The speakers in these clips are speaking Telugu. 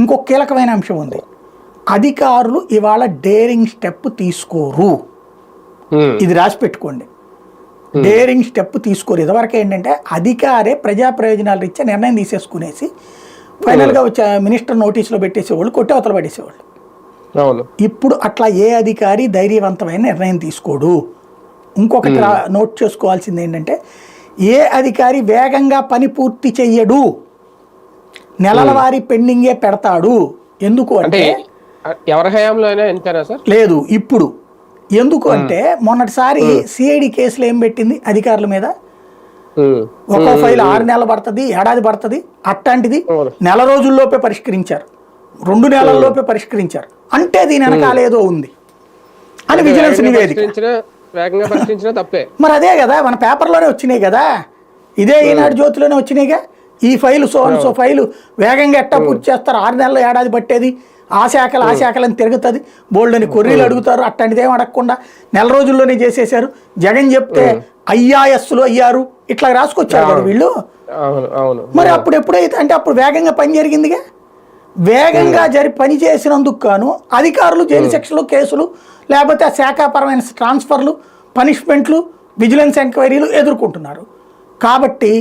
ఇంకొక కీలకమైన అంశం ఉంది. అధికారులు ఇవాళ డేరింగ్ స్టెప్ తీసుకోరు. ఇది రాసి పెట్టుకోండి. డేరింగ్ స్టెప్ తీసుకోరు. ఇదివరకు ఏంటంటే అధికారే ప్రజా ప్రయోజనాలు రీత్యా నిర్ణయం తీసేసుకునేసి ఫైనల్గా వచ్చే మినిస్టర్ నోటీసులో పెట్టేసేవాళ్ళు కొట్టి అవతల పడేసేవాళ్ళు. ఇప్పుడు అట్లా ఏ అధికారి ధైర్యవంతమైన నిర్ణయం తీసుకోడు? ఇంకొకటి నోట్ చేసుకోవాల్సింది ఏంటంటే ఏ అధికారి వేగంగా పని పూర్తి చెయ్యడు? నెలల వారీ పెండింగే పెడతాడు. ఎందుకు అంటే ఎవరి హయాంలో అయినా ఎంతేనా సార్? లేదు ఇప్పుడు. ఎందుకు అంటే మొన్నటిసారి సిఐడి కేసులు ఏం పెట్టింది అధికారుల మీద? ఒక్కో ఫైల్ ఆరు నెలలు పడుతుంది ఏడాది పడుతుంది అట్లాంటిది. నెల రోజుల్లోపే పరిష్కరించారు. రెండు నెలల్లోపే పరిష్కరించారు. అంటే దీని వెనకాల ఏదో ఉంది అని విజిలెన్స్ నివేదిక. మరి అదే కదా మన పేపర్లోనే వచ్చినాయి కదా. ఇదే ఈనాడు జ్యోతిలోనే వచ్చినాయిగా. ఈ ఫైలు సో సో ఫైలు వేగంగా ఎట్టా పూర్తి చేస్తారు. ఆరు నెలలు ఏడాది పట్టేది. ఆ శాఖలు ఆ శాఖలని తిరుగుతుంది. బోల్డ్ అని కొర్రీలు అడుగుతారు. అట్లాంటిది అడగకుండా నెల రోజుల్లోనే చేసేశారు. జగన్ చెప్తే ఐఆఎస్లు అయ్యారు. ఇట్లా రాసుకొచ్చారు కదా వీళ్ళు. మరి అప్పుడు ఎప్పుడైతే అంటే అప్పుడు వేగంగా పని జరిగిందిగా? వేగంగా జరి పని చేసినందుకు గాను అధికారులు జైలు శిక్షలు కేసులు లేకపోతే ఆ శాఖాపరమైన ట్రాన్స్ఫర్లు పనిష్మెంట్లు విజిలెన్స్ ఎంక్వైరీలు ఎదుర్కొంటున్నారు. కాబట్టి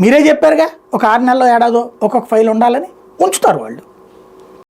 మీరే చెప్పారుగా ఒక ఆరు నెలలో ఏడాదో ఒక్కొక్క ఫైల్ ఉండాలని ఉంచుతారు వాళ్ళు.